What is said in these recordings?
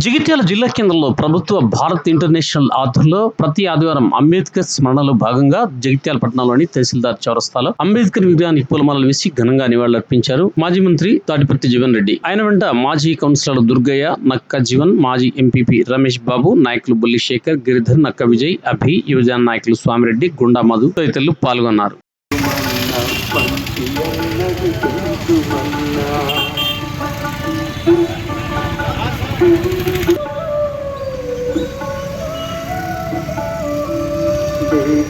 జగిత్యాల జిల్లా కేంద్రంలో ప్రభుత్వ భారత్ ఇంటర్నేషనల్ ఆధ్వర్యంలో ప్రతి ఆదివారం అంబేద్కర్ స్మరణలో భాగంగా జగిత్యాల పట్టణంలోని తహసీల్దార్ చౌరస్తాలో అంబేద్కర్ విగ్రహానికి పూలమాలలు వేసి ఘనంగా నివాళులర్పించారు. మాజీ మంత్రి తాటిపర్తి జీవన్ రెడ్డి. ఆయన వెంట మాజీ కౌన్సిలర్ దుర్గయ్య నక్క జీవన్ మాజీ ఎంపీపీ రమేష్ బాబు నాయకులు బుల్లి శేఖర్ గిరిధర్ నక్క విజయ్ అభి యువజన నాయకులు స్వామిరెడ్డి గుండా మధు తదితరులు పాల్గొన్నారు.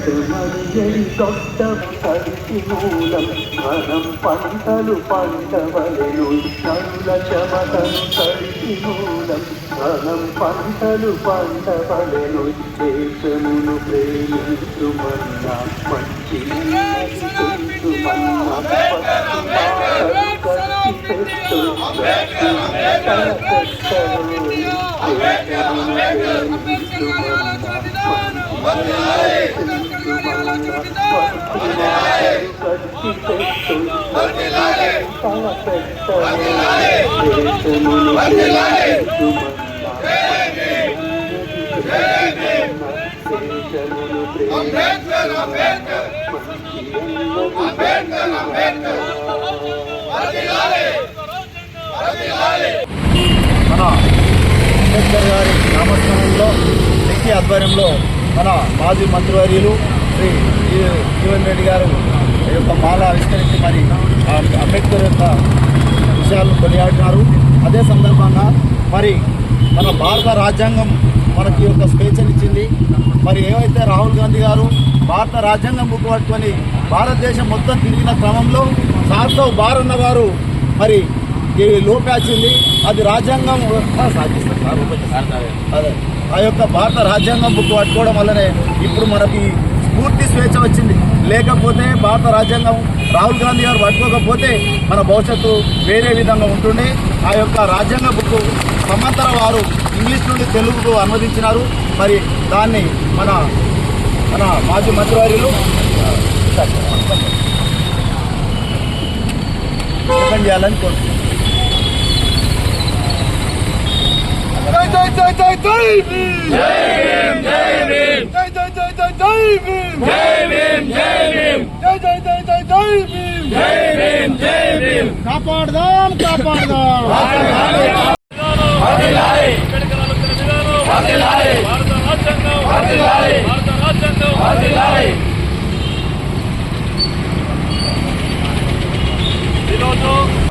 దేశమరియడి కొత్త తడికి మూలం ధనం పంటలు పంటవలను కళ్ళ చెమటను తడికి మూలం ధనం పంటలు పంటవలను దేశమును ప్రేమించుమన్నా మంచి Ambedkar, Ambedkar, Ambedkar, Ambedkar. మన అంబేద్కర్ గారి నామస్మరణలో శక్తి ఆధ్వర్యంలో మన మాజీ మంత్రివర్యులు శ్రీ జీవన్ రెడ్డి గారు ఈ యొక్క మాల ఆవిష్కరించి మరి అంబేద్కర్ యొక్క విషయాలను కొనియాడినారు అదే సందర్భంగా మరి మన భారత రాజ్యాంగం మనకి యొక్క యొక్క స్వేచ్ఛనిచ్చింది మరి ఏవైతే రాహుల్ గాంధీ గారు భారత రాజ్యాంగం బుక్ పట్టుకొని భారతదేశం మొత్తం తిరిగిన క్రమంలో సార్థవ్ బారన్న గారు మరి ఈ లోపాచింది అది రాజ్యాంగం. అదే. ఆ యొక్క భారత రాజ్యాంగం బుక్ పట్టుకోవడం వల్లనే ఇప్పుడు మనకి పూర్తి స్వేచ్ఛ వచ్చింది. లేకపోతే భారత రాజ్యాంగం రాహుల్ గాంధీ గారు పట్టుకోకపోతే మన భవిష్యత్తు వేరే విధంగా ఉంటుండే. ఆ యొక్క రాజ్యాంగ బుక్ సమాంతర వారు ఇంగ్లీష్ నుండి తెలుగుకు అనువదించినారు. మరి దాన్ని మన మన మాజీ మంత్రివర్యులు ఓపెన్ చేయాలని కోరుతున్నాను జై జై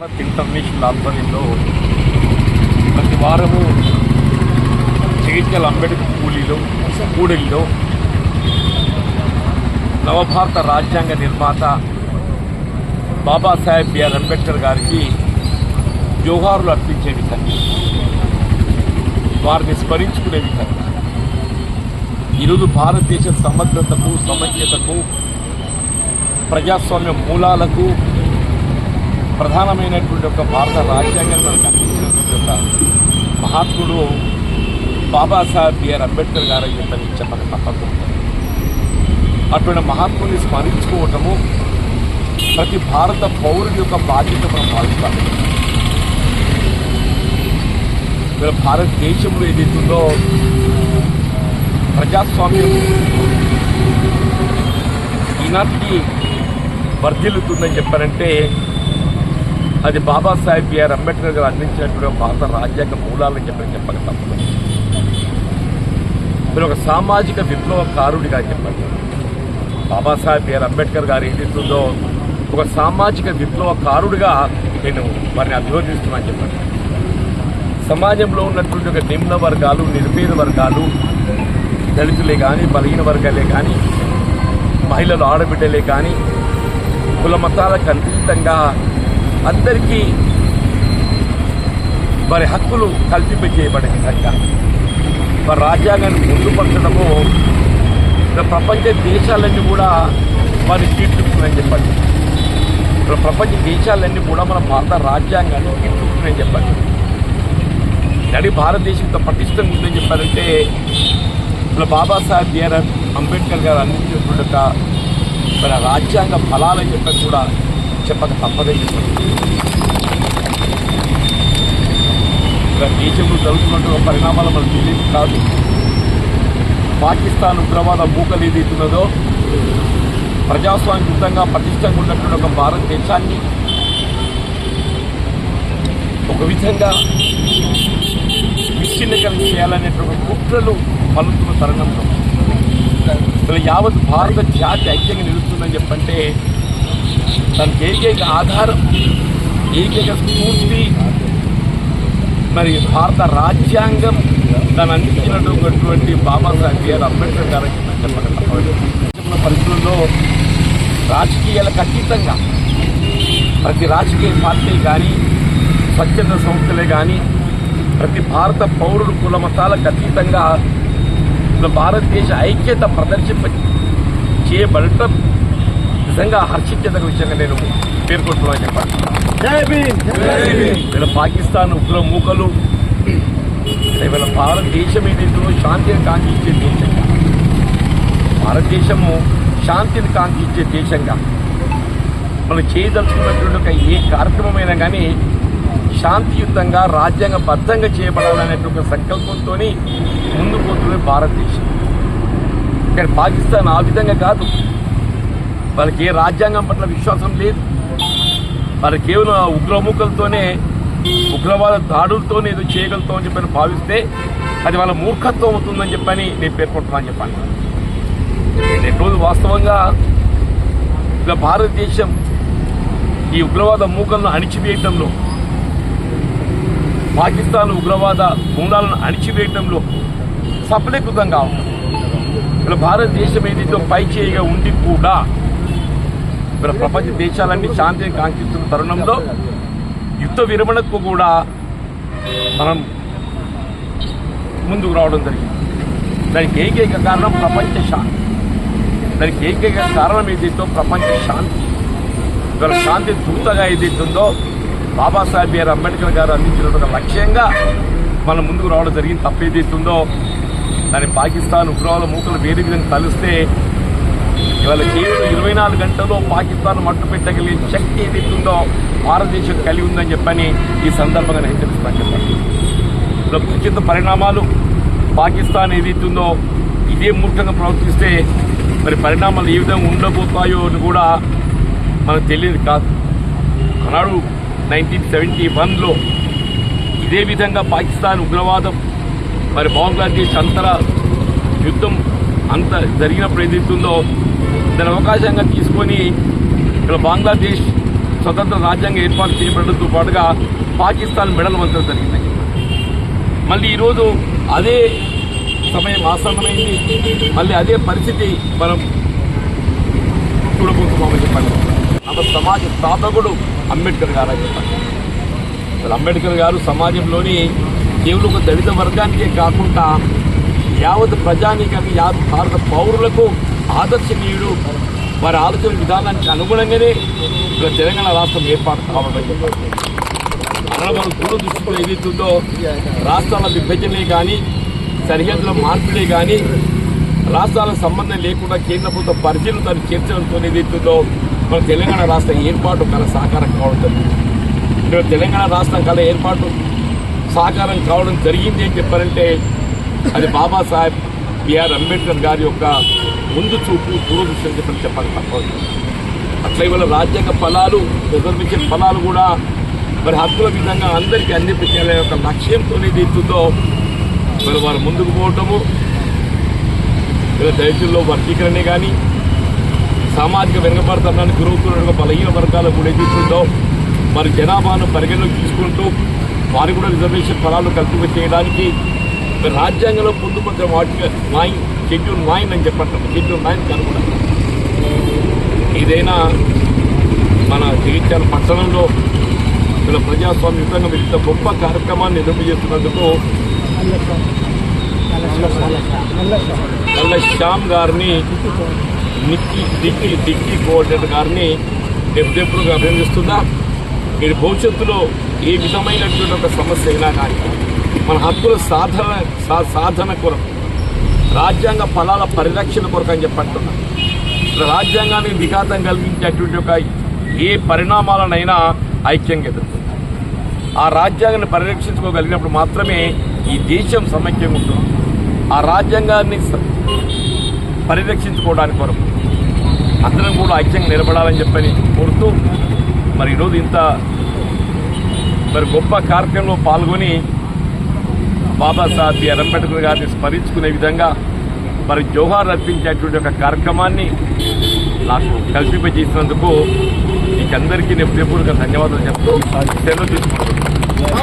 భారత్ ఇంటర్నేషనల్ ఆధ్వర్యంలో ప్రతి వారము జగిత్యాల అంబేద్కర్ కూలీలో కూడలిలో నవభారత రాజ్యాంగ నిర్మాత బాబాసాహెబ్ బిఆర్ అంబేద్కర్ గారికి జోహారులు అర్పించే విధంగా వారిని స్మరించుకునే విధంగా ఈరోజు భారతదేశ సమగ్రతకు సమైక్యతకు ప్రజాస్వామ్య మూలాలకు ప్రధానమైనటువంటి ఒక భారత రాజ్యాంగం మనకు అందించినటువంటి ఒక మహాత్ముడు బాబాసాహెబ్ బిఆర్ అంబేద్కర్ గారు అని చెప్పని చెప్పక తప్పదు అటువంటి మహాత్ముని స్మరించుకోవటము ప్రతి భారత పౌరుడి యొక్క బాధ్యత మనం భావిస్తాం. ఇక్కడ భారతదేశంలో ఏదైతుందో ప్రజాస్వామ్యం ఈనాటికి వర్ధిల్లుతుందని చెప్పారంటే అది బాబాసాహెబ్ బిఆర్ అంబేద్కర్ గారు అందించినటువంటి భారత రాజ్యాంగ మూలాలని చెప్పని చెప్పక తప్పదు. మీరు ఒక సామాజిక విప్లవకారుడిగా చెప్పండి. బాబాసాహెబ్ బిఆర్ అంబేద్కర్ గారు ఏదైతుందో ఒక సామాజిక విప్లవకారుడిగా నేను వారిని అభివర్ణిస్తున్నాను చెప్పండి. సమాజంలో ఉన్నటువంటి ఒక నిమ్న వర్గాలు నిర్పేద వర్గాలు దళితులే కానీ బలహీన వర్గాలే కానీ మహిళలు ఆడబిడ్డలే కానీ కుల మతాలకు అతీతంగా అందరికీ వారి హక్కులు కల్పింప చేయబడిన విధంగా వారి రాజ్యాంగాన్ని ముందుపరచడము ప్రపంచ దేశాలన్నీ కూడా వారిని కీర్తిస్తున్నాయని చెప్పండి. ప్రపంచ దేశాలన్నీ కూడా మన భారత రాజ్యాంగాన్ని కీర్తిస్తున్నాయని చెప్పండి. నడి భారతదేశం ఇంత పటిష్టంగా ఉందని చెప్పారంటే ఇలా బాబాసాహెబ్ బిఆర్ అంబేద్కర్ గారు అందించినటువంటి ఒక మన రాజ్యాంగ ఫలాలని చెప్పని కూడా చెప్పక తప్పదే ఇక్కడ దేశంలో జరుగుతున్నటువంటి పరిణామాలు మనకు తెలియదు కాదు. పాకిస్తాన్ ఉగ్రవాద మూకలు ఏదైతున్నదో ప్రజాస్వామ్యయుతంగా పటిష్టంగా ఉన్నటువంటి ఒక భారతదేశాన్ని ఒక విధంగా విచ్ఛిన్నకరణ చేయాలనేటువంటి కుట్రలు పలుతున్న తరుణంలో. అసలు యావత్ భారత జాతి ఐక్యంగా నిలుస్తుందని చెప్పంటే దానికి ఏకైక ఆధారం ఏకైక స్ఫూర్తి మరి భారత రాజ్యాంగం దాన్ని అందించినటువంటి బాబాసాహెబ్ బిఆర్ అంబేద్కర్ గారు చెప్పగలం పరిస్థితుల్లో రాజకీయాలకు అతీతంగా ప్రతి రాజకీయ పార్టీ కానీ స్వచ్ఛంద సంస్థలే కానీ ప్రతి భారత పౌరుడు కుల మతాలకు అతీతంగా భారతదేశ ఐక్యత ప్రదర్శింప చేయబడటం నిజంగా హర్షించదగ్గ విషయంగా నేను పేర్కొంటున్నాను చెప్పండి వీళ్ళ పాకిస్తాన్ ఉగ్ర మూకలు. భారతదేశం ఏదైతుందో శాంతిని కాంక్షించే దేశంగా. భారతదేశము శాంతిని కాంక్షించే దేశంగా. మనం చేయదలుచుకున్నటువంటి ఒక ఏ కార్యక్రమమైనా కానీ శాంతియుతంగా రాజ్యాంగబద్ధంగా చేయబడాలనేటువంటి ఒక సంకల్పంతో ముందుకు పోతుంది భారతదేశం. కానీ పాకిస్తాన్ ఆ విధంగా కాదు. వాళ్ళకి ఏ రాజ్యాంగం పట్ల విశ్వాసం లేదు. మరి కేవలం ఆ ఉగ్రముఖలతోనే ఉగ్రవాద దాడులతోనే ఏదో చేయగలుగుతాం అని చెప్పని భావిస్తే అది వాళ్ళ మూర్ఖత్వం అవుతుందని చెప్పని నేను పేర్కొంటున్నాను చెప్పాను నేను రోజు వాస్తవంగా ఇలా భారతదేశం ఈ ఉగ్రవాద మూకలను అణిచివేయటంలో పాకిస్తాన్ ఉగ్రవాద మూలాలను అణిచివేయటంలో సఫలీకృతం ఉంది. ఇలా భారతదేశం ఏదైతే పై చేయిగా ఉండి కూడా మన ప్రపంచ దేశాలన్నీ శాంతిని కాంక్షిస్తున్న తరుణంలో యుద్ధ విరమణకు కూడా మనం ముందుకు రావడం జరిగింది. దానికి ఏకైక కారణం ప్రపంచ శాంతి. దానికి ఏకైక కారణం ఏదైతే ప్రపంచ శాంతి? ఇవాళ శాంతి దూతగా ఏదైతుందో బాబాసాహెబ్ గారు అంబేద్కర్ గారు అందించిన ఒక లక్ష్యంగా మనం ముందుకు రావడం జరిగింది. తప్ప ఏదైతుందో దాని పాకిస్తాన్ ఉగ్రవాద మూకలు వేరే విధంగా కలిస్తే ఇవాళ కేవలం ఇరవై నాలుగు గంటల్లో పాకిస్తాన్ మట్టు పెట్టగలిగే శక్తి ఏదైతుందో భారతదేశం కలిగి ఉందని చెప్పని ఈ సందర్భంగా నేను హెచ్చరిస్తాను చెప్పండి. ఇలా ఉచిత పరిణామాలు పాకిస్తాన్ ఏదైతుందో ఇదే మూర్ఖంగా ప్రవర్తిస్తే మరి పరిణామాలు ఏ విధంగా ఉండబోతాయో అని కూడా మనకు తెలియదు కాదు. ఆనాడు నైన్టీన్ సెవెంటీ వన్లో ఇదే విధంగా పాకిస్తాన్ ఉగ్రవాదం మరి బంగ్లాదేశ్ అంతర యుద్ధం అంత జరిగినప్పుడు ఏదైతుందో దాని అవకాశంగా తీసుకొని ఇక్కడ బంగ్లాదేశ్ స్వతంత్ర రాజ్యాంగం ఏర్పాటు చేయబడడంతో పాటుగా పాకిస్తాన్ మెడల్ వంచడం జరిగిందని మళ్ళీ ఈరోజు అదే సమయం ఆసన్నమైంది. మళ్ళీ అదే పరిస్థితి మనం చూడబోతున్నామని చెప్పండి మన సమాజ స్థాపకుడు అంబేద్కర్ గారు అని చెప్పండి అసలు అంబేద్కర్ గారు సమాజంలోని కేవలం ఒక దళిత వర్గానికే కాకుండా యావత్ ప్రజానీకానికి యావత్ భారత పౌరులకు ఆదర్శనీయుడు. వారి ఆలోచన విధానానికి అనుగుణంగానే ఇక్కడ తెలంగాణ రాష్ట్రం ఏర్పాటు కావడం అలా మనం దూరదృష్టిలో ఏదైతుందో రాష్ట్రాల విభజనే కానీ సరిహద్దుల మార్పులే కానీ రాష్ట్రాలకు సంబంధం లేకుండా కేంద్ర ప్రభుత్వ పరిశీలన దాన్ని చేర్చడంతో ఏదైతుందో మన తెలంగాణ రాష్ట్రం ఏర్పాటు కల సాకారం కావడం జరిగింది. ఇక్కడ తెలంగాణ రాష్ట్రం కల ఏర్పాటు సాకారం కావడం జరిగింది అని చెప్పారంటే అది బాబాసాహెబ్ బిఆర్ అంబేద్కర్ గారి యొక్క ముందు చూపు దూరదృష్టి చెప్పని చెప్పాలి. తప్పదు అట్లా ఇవాళ రాజ్యాంగ ఫలాలు రిజర్వేషన్ ఫలాలు కూడా మరి హక్కుల విధంగా అందరికీ అందిపించాలనే ఒక లక్ష్యంతో దీంతో మరి వారు ముందుకు పోవటము ఇలా దళితుల్లో వర్గీకరణే కానీ సామాజిక వెనుకబడతనానికి గురవుతున్న బలహీన వర్గాలు కూడా ఏదైతుందో మరి జనాభాను పరిగణలోకి తీసుకుంటూ వారు కూడా రిజర్వేషన్ ఫలాలు కల్పింప చేయడానికి మరి రాజ్యాంగంలో పొందుపరిచిన వాటికి నైన్ షెడ్యూల్ నైన్ అని చెప్పంటాం షెడ్యూల్ నైన్ అనుకున్నాం ఏదైనా మన జగిత్యాల పట్టణంలో ఇలా ప్రజాస్వామ్యుతంగా మీరు ఇంత గొప్ప కార్యక్రమాన్ని నిర్వహిస్తున్నందుకు నల్ల శ్యామ్ గారిని నిక్కి డిక్కి డిక్కి కోఆర్డినేటర్ గారిని ఎప్పుడెప్పుడుగా అభినందిస్తున్నా. మీరు భవిష్యత్తులో ఏ విధమైనటువంటి ఒక సమస్య అయినా కానీ మన హక్కుల సాధన సాధన కొరకు రాజ్యాంగ ఫలాల పరిరక్షణ కొరకు అని చెప్పంటున్నాను రాజ్యాంగానికి విఘాతం కలిగించేటువంటి ఒక ఏ పరిణామాలనైనా ఐక్యంగా ఎదుర్కొంది. ఆ రాజ్యాంగాన్ని పరిరక్షించుకోగలిగినప్పుడు మాత్రమే ఈ దేశం సమైక్యంగా ఉంటుంది. ఆ రాజ్యాంగాన్ని పరిరక్షించుకోవడానికి కొరకు అందరం కూడా ఐక్యంగా నిలబడాలని చెప్పని కోరుతూ మరి ఈరోజు ఇంత మరి గొప్ప కార్యక్రమంలో పాల్గొని బాబాసాహెబ్ బిఆర్ అంబేద్కర్ గారిని స్మరించుకునే విధంగా మరి జోహార్ అర్పించేటువంటి ఒక కార్యక్రమాన్ని నాకు కల్పింపజేసినందుకు మీకందరికీ నేను హృదయపూర్వక ధన్యవాదాలు చెప్తూ సెలవు తీసుకుంటున్నాను.